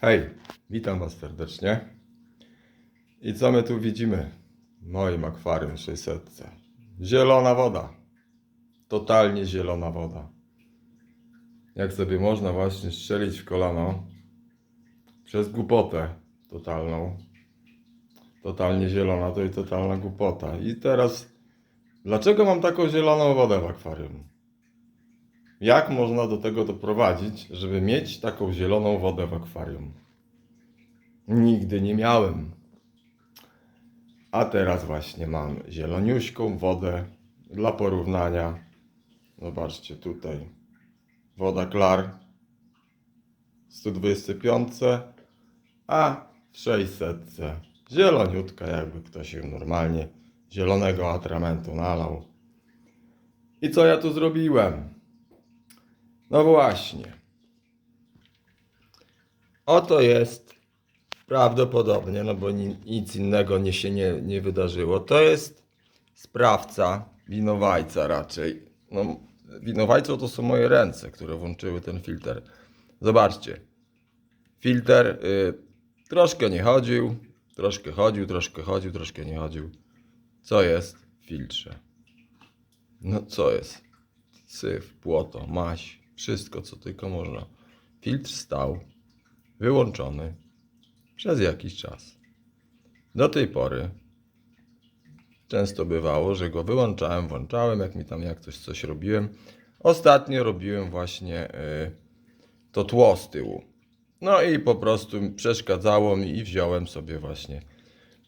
Hej, witam Was serdecznie. I co my tu widzimy? W moim akwarium 600. Zielona woda. Totalnie zielona woda. Jak sobie można właśnie strzelić w kolano przez głupotę totalną. Totalnie zielona to i totalna głupota. I teraz, dlaczego mam taką zieloną wodę w akwarium? Jak można do tego doprowadzić, żeby mieć taką zieloną wodę w akwarium? Nigdy nie miałem. A teraz właśnie mam zieloniuśką wodę dla porównania. Zobaczcie tutaj. Woda Klar 125, a w 600 zieloniutka, jakby ktoś się normalnie zielonego atramentu nalał. I co ja tu zrobiłem? No właśnie. Oto jest prawdopodobnie, no bo ni- nic innego nie się nie, nie wydarzyło. To jest sprawca winowajca raczej. No, winowajcą to są moje ręce, które włączyły ten filtr. Zobaczcie. Filtr y, troszkę nie chodził, troszkę chodził, troszkę chodził, troszkę nie chodził. Co jest w filtrze? No co jest? syf, płoto, maś, wszystko co tylko można. Filtr stał wyłączony przez jakiś czas. Do tej pory często bywało, że go wyłączałem, włączałem, jak mi tam jak coś coś robiłem. Ostatnio robiłem właśnie y, to tło z tyłu. No i po prostu przeszkadzało mi i wziąłem sobie właśnie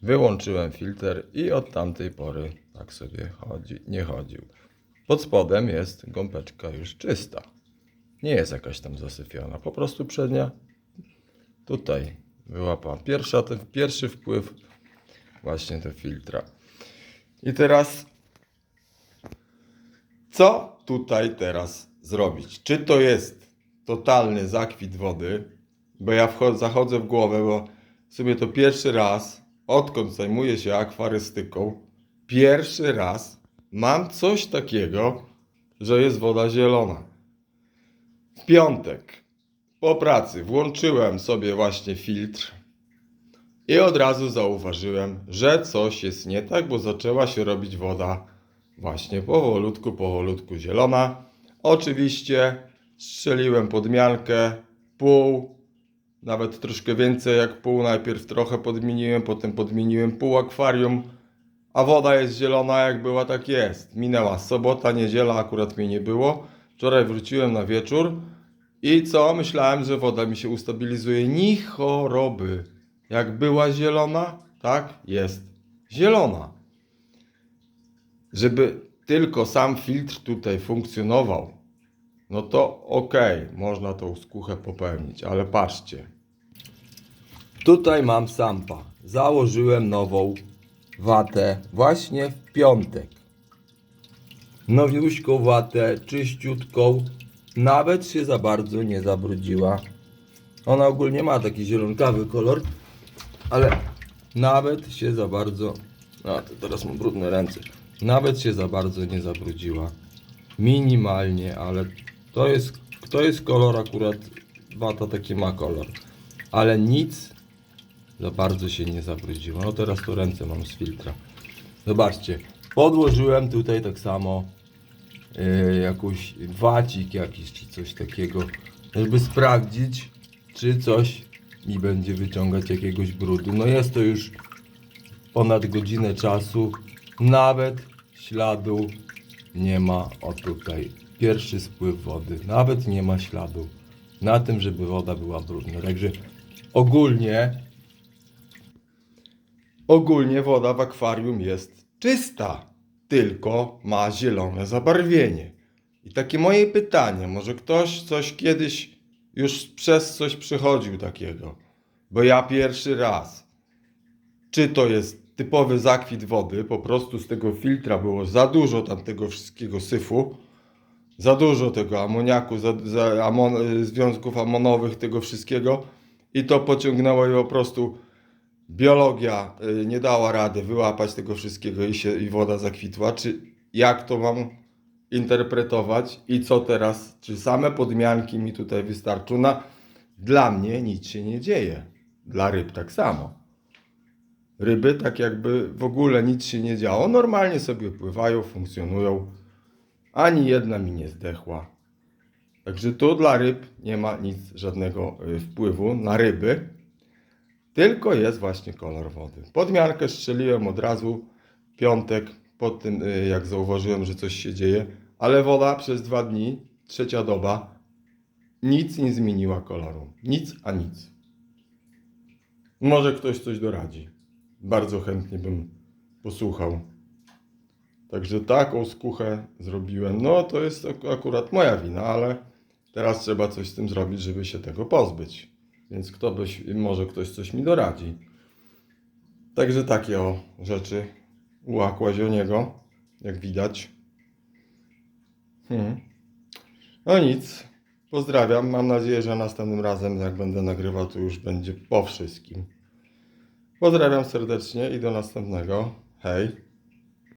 wyłączyłem filtr i od tamtej pory tak sobie chodzi, nie chodził. Pod spodem jest gąbeczka już czysta. Nie jest jakaś tam zasyfiona. Po prostu przednia tutaj wyłapała. Pierwsza, ten pierwszy wpływ właśnie do filtra. I teraz co tutaj teraz zrobić? Czy to jest totalny zakwit wody? Bo ja wchodzę, zachodzę w głowę, bo w sumie to pierwszy raz, odkąd zajmuję się akwarystyką, pierwszy raz mam coś takiego, że jest woda zielona. W piątek po pracy włączyłem sobie właśnie filtr i od razu zauważyłem, że coś jest nie tak, bo zaczęła się robić woda właśnie powolutku, powolutku zielona. Oczywiście strzeliłem podmiankę pół, nawet troszkę więcej jak pół. Najpierw trochę podmieniłem, potem podmieniłem pół akwarium, a woda jest zielona jak była, tak jest. Minęła sobota, niedziela, akurat mnie nie było. Wczoraj wróciłem na wieczór i co? Myślałem, że woda mi się ustabilizuje. Ni choroby. Jak była zielona, tak jest zielona. Żeby tylko sam filtr tutaj funkcjonował, no to okej, można tą skuchę popełnić, ale patrzcie. Tutaj mam sampa. Założyłem nową watę właśnie w piątek. Nowiuśką watę, czyściutką, nawet się za bardzo nie zabrudziła. Ona ogólnie ma taki zielonkawy kolor, ale nawet się za bardzo. A to teraz mam brudne ręce. Nawet się za bardzo nie zabrudziła. Minimalnie, ale to jest, to jest kolor akurat. Wata taki ma kolor. Ale nic za bardzo się nie zabrudziło. No teraz to ręce mam z filtra. Zobaczcie, podłożyłem tutaj tak samo jakąś wacik jakiś czy coś takiego, żeby sprawdzić, czy coś mi będzie wyciągać jakiegoś brudu. No jest to już ponad godzinę czasu, nawet śladu nie ma o tutaj. Pierwszy spływ wody, nawet nie ma śladu na tym, żeby woda była brudna. Także ogólnie Ogólnie woda w akwarium jest czysta, tylko ma zielone zabarwienie. I takie moje pytanie, może ktoś coś kiedyś już przez coś przechodził takiego, bo ja pierwszy raz. Czy to jest typowy zakwit wody, po prostu z tego filtra było za dużo tam tego wszystkiego syfu, za dużo tego amoniaku, za, za amon, związków amonowych, tego wszystkiego i to pociągnęło i po prostu biologia y, nie dała rady wyłapać tego wszystkiego i, się, i woda zakwitła, czy jak to mam interpretować i co teraz, czy same podmianki mi tutaj wystarczą. Na, Dla mnie nic się nie dzieje. Dla ryb tak samo. Ryby tak jakby w ogóle nic się nie działo. Normalnie sobie pływają, funkcjonują. Ani jedna mi nie zdechła. Także tu dla ryb nie ma nic, żadnego y, wpływu na ryby. Tylko jest właśnie kolor wody. Podmiankę strzeliłem od razu piątek, po tym y, jak zauważyłem, że coś się dzieje, ale woda przez dwa dni, trzecia doba, nic nie zmieniła koloru. Nic a nic. Może ktoś coś doradzi. Bardzo chętnie bym posłuchał. Także taką skuchę zrobiłem. No to jest ak- akurat moja wina, ale teraz trzeba coś z tym zrobić, żeby się tego pozbyć. Więc kto byś, może ktoś coś mi doradzi. Także takie o rzeczy u Aquazioniego, jak widać. Hmm. No nic. Pozdrawiam. Mam nadzieję, że następnym razem, jak będę nagrywał, to już będzie po wszystkim. Pozdrawiam serdecznie i do następnego. Hej.